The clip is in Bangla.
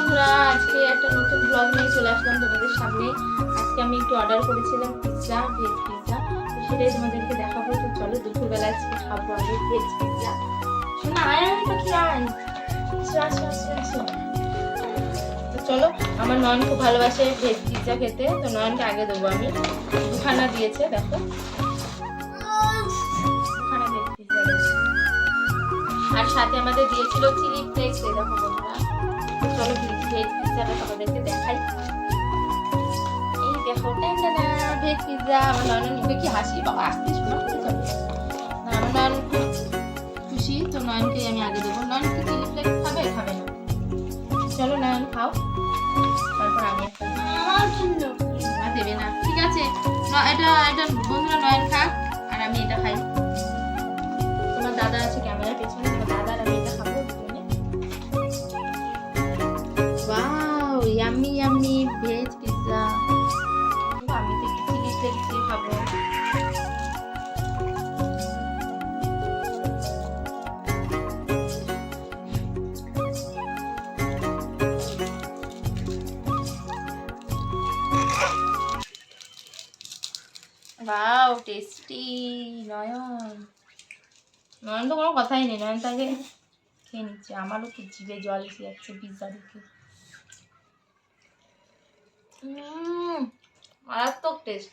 বন্ধুরা আজকে একটা নতুন ব্লগ নিয়ে চলে আসলাম তোমাদের সামনে। আজকে আমি একটু অর্ডার করেছিলাম পিৎজা ভেজ পিৎজা তো সেটাই তোমাদেরকে দেখাবো। তো চলো দুপুরবেলা আজকে খাব আমি ভেজ পিৎজা শোনা আয় আমি আসো, আসো, আসো, আসো। তো চলো আমার নয়ন খুব ভালোবাসে ভেজ পিৎজা খেতে। তো নয়নকে আগে দেবো আমি। দুখানা দিয়েছে দেখো। আর সাথে আমাদের দিয়েছিল চিলি ফ্লেক্স দেখো বন্ধুরা। তো চলো ভেজ পিৎজাটা তোমাদেরকে দেখাই। এই দেখো ভেজ পিৎজা আমার নয়ন নিবে কি হাসি? বাবা আসতে শোনা আমার নয়ন খুব খুশি তো নয়নকে আমি আগে দেবো। নয়ন কি চিলি ফ্লেক্স খাবে? খাবে না। চলো নয়ন খাও। তারপর আমি দেবে না। ঠিক আছে। এটা এটা বন্ধুরা নয়ন খাক ইয়াম্মি ইয়াম্মি ভেজ পিৎজা আমি তো একটু চিলি খাব। ওয়াও টেস্টি নয়ন। নয়ন তো কোনো কথাই নেই নয়ন তাকে খেয়ে নিচ্ছে। আমারও তো জিভে জল এসে যাচ্ছে পিৎজা দেখে। মারাত্মক টেস্ট